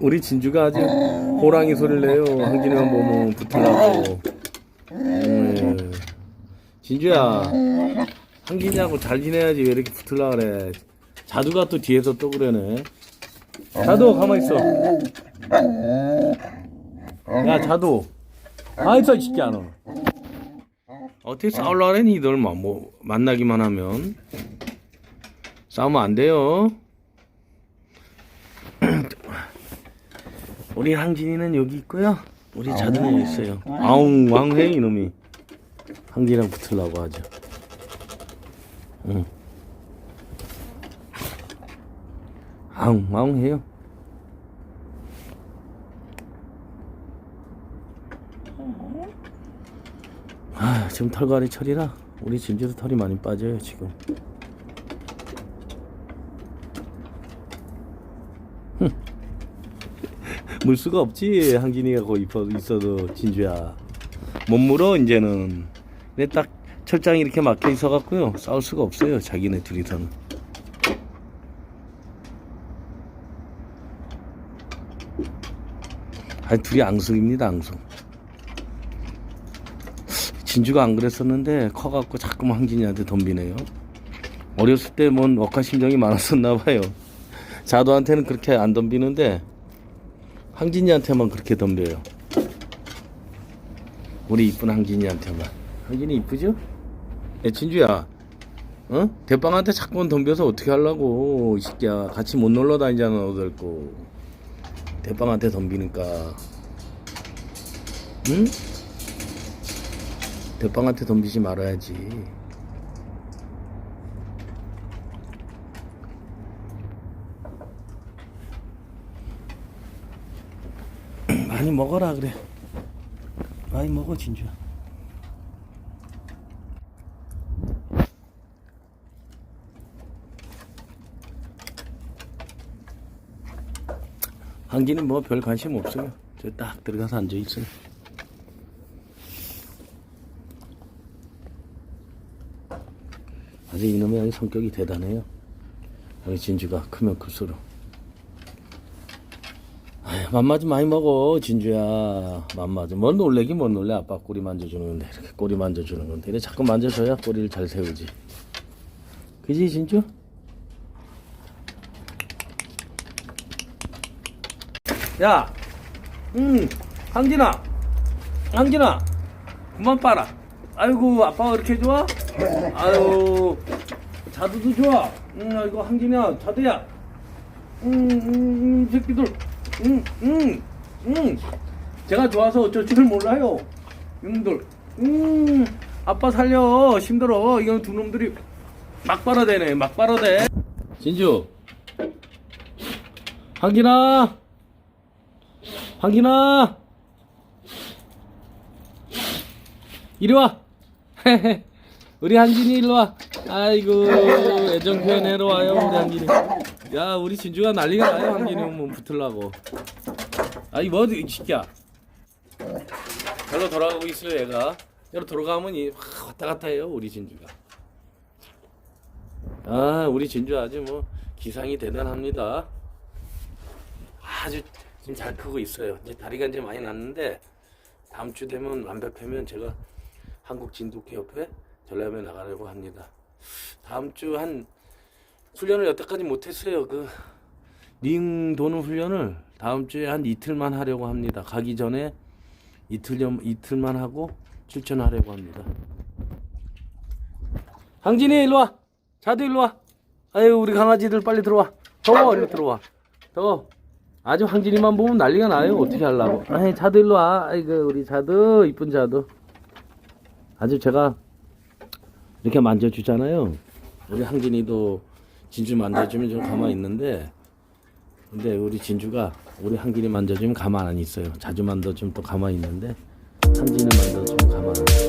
우리 진주가 아주 호랑이 소리를 내요. 한진이만 보면 붙으려고. 음. 진주야, 한진이하고 잘 지내야지 왜 이렇게 붙으려 그래. 자두가 또 뒤에서 또 그러네. 자두 가만 있어. 야 자두, 아 있어 이 새끼야 너. 어떻게 싸울라 그래 니들 뭐, 뭐 만나기만 하면 싸우면 안 돼요. 우리 항진이는 여기 있고요. 우리 자두는 여기 있어요. 아웅 왕해 이놈이. 항진이랑 붙으려고 하죠. 응. 아웅 아웅해요. 아 지금 털갈이 철이라 우리 진주도 털이 많이 빠져요 지금. 물 수가 없지 항진이가 거기 있어- 있어도 진주야. 못 물어 이제는. 근데 딱 철장이 이렇게 막혀 있어 갖고요 싸울 수가 없어요 자기네 둘이서는. 아니 둘이 앙숙입니다 앙숙. 진주가 안 그랬었는데 커갖고 자꾸만 항진이한테 덤비네요. 어렸을 때 뭔 억하심정이 많았었나 봐요. 자도한테는 그렇게 안 덤비는데 항진이한테만 그렇게 덤벼요. 우리 이쁜 항진이한테만. 항진이 이쁘죠? 야, 진주야. 어? 대빵한테 자꾸만 덤벼서 어떻게 하려고, 이 새끼야. 같이 못 놀러 다니잖아, 너들 거. 대빵한테 덤비니까. 응? 대빵한테 덤비지 말아야지. 많이 먹어라 그래. 많이 먹어 진주야. 한기는 뭐 별 관심 없어요. 저 딱 들어가서 앉아 있어요. 아주 이놈의 성격이 대단해요. 여기 진주가 크면 클수록. 아휴, 맘마 좀 많이 먹어, 진주야. 맘마 좀. 뭘 놀래긴 뭘 놀래. 아빠 꼬리 만져주는 건데. 이렇게 꼬리 만져주는 건데. 이래 자꾸 만져줘야 꼬리를 잘 세우지. 그지, 진주? 야! 음, 항진아! 항진아! 그만 빨아. 아이고, 아빠가 이렇게 좋아? 아유, 자두도 좋아. 음, 아이고, 항진아, 자두야. 음, 음, 음, 새끼들. 음, 음, 음. 제가 좋아서 어쩔 줄 몰라요. 이놈들. 음, 아빠 살려. 힘들어. 이건 두 놈들이 막 빨아대네. 막 빨아대. 진주. 한기나. 한기나. 이리 와. 우리 한진이 일로 와. 아이고 애정 표현하러 와요 우리 한진이. 야 우리 진주가 난리가 나요 한진이 오면 붙으려고. 아이 뭐이 새끼야. 별로 돌아가고 있어요 얘가. 여로 돌아가면 이 확 왔다 갔다 해요 우리 진주가. 아 우리 진주 아주 뭐 기상이 대단합니다. 아주 지금 잘 크고 있어요. 이제 다리가 이제 많이 났는데 다음 주 되면 완벽하면 제가 한국 진돗개 협회 전람회 나가려고 합니다. 다음 주한 훈련을 여태까지 못했어요. 그 링 도는 훈련을 다음 주에 한 이틀만 하려고 합니다. 가기 전에 이틀 전 이틀만 하고 출전하려고 합니다. 항진이 일로 와. 자두 일로 와. 아유 우리 강아지들 빨리 들어와. 더워 일로 들어와. 더워. 아주 황진이만 보면 난리가 나요. 어떻게 하려고. 아이, 자두 일로 와. 아이고, 우리 자두, 이쁜 자두. 아주 제가 이렇게 만져주잖아요. 우리 황진이도 진주 만져주면 좀 가만히 있는데, 근데 우리 진주가 우리 한길이 만져주면 가만 안 있어요. 자주 만져주면 또 가만히 있는데, 한진이 만져주면 가만 안 있어요.